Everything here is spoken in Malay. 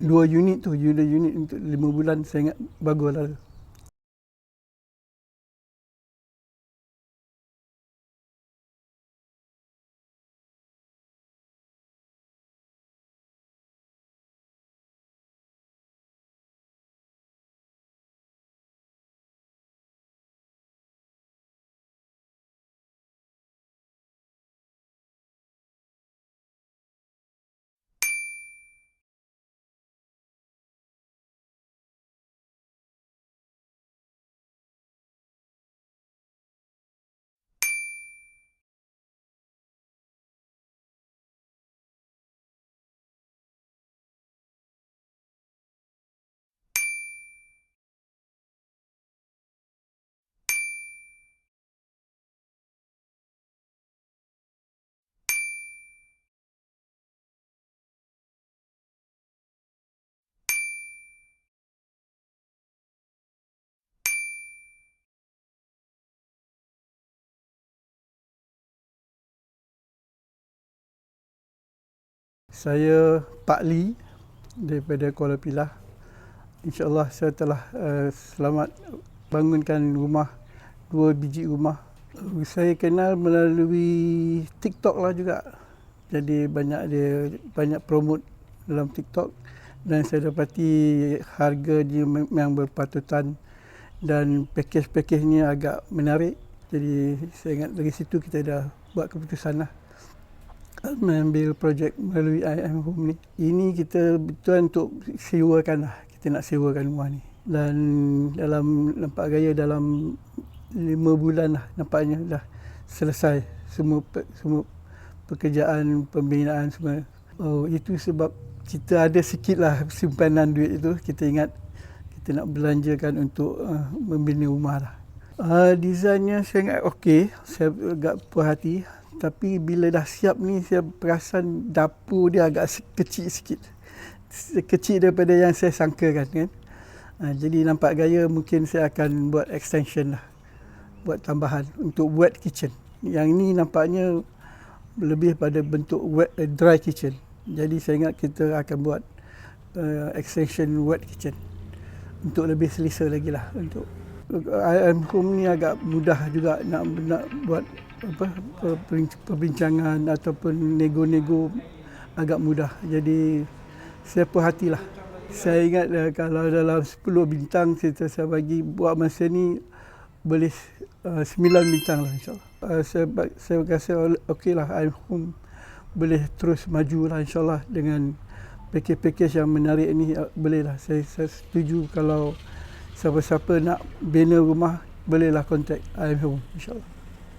dua unit tu, unit unit untuk lima bulan saya ingat bagus Saya Pak Lee daripada Kuala Pilah. InsyaAllah saya telah uh, selamat bangunkan rumah, dua biji rumah. Saya kenal melalui TikTok lah juga. Jadi banyak dia banyak promote dalam TikTok dan saya dapati harga dia memang berpatutan dan pakej-pakejnya agak menarik. Jadi saya ingat dari situ kita dah buat keputusan lah mengambil projek melalui IM Home ni. Ini kita betul untuk sewakan lah. Kita nak sewakan rumah ni. Dan dalam nampak gaya dalam lima bulan lah nampaknya dah selesai semua semua pekerjaan pembinaan semua. Oh, itu sebab kita ada sikit lah simpanan duit itu. Kita ingat kita nak belanjakan untuk uh, membina rumah lah. Uh, desainnya saya ingat okey. Saya agak puas hati tapi bila dah siap ni saya perasan dapur dia agak kecil sikit. Kecil daripada yang saya sangkakan kan? Ha, jadi nampak gaya mungkin saya akan buat extension lah. Buat tambahan untuk wet kitchen. Yang ni nampaknya lebih pada bentuk wet uh, dry kitchen. Jadi saya ingat kita akan buat uh, extension wet kitchen. Untuk lebih selesa lagi lah. Untuk IM home ni agak mudah juga nak nak buat perbincangan ataupun nego-nego agak mudah. Jadi saya perhatilah. Saya ingat uh, kalau dalam 10 bintang kita saya bagi buat masa ni boleh uh, 9 bintang lah insyaAllah. Uh, saya, saya rasa okey lah I'm home boleh terus maju lah insyaAllah dengan pakej-pakej yang menarik ni boleh lah. Saya, saya setuju kalau siapa-siapa nak bina rumah bolehlah contact I'm home insyaAllah.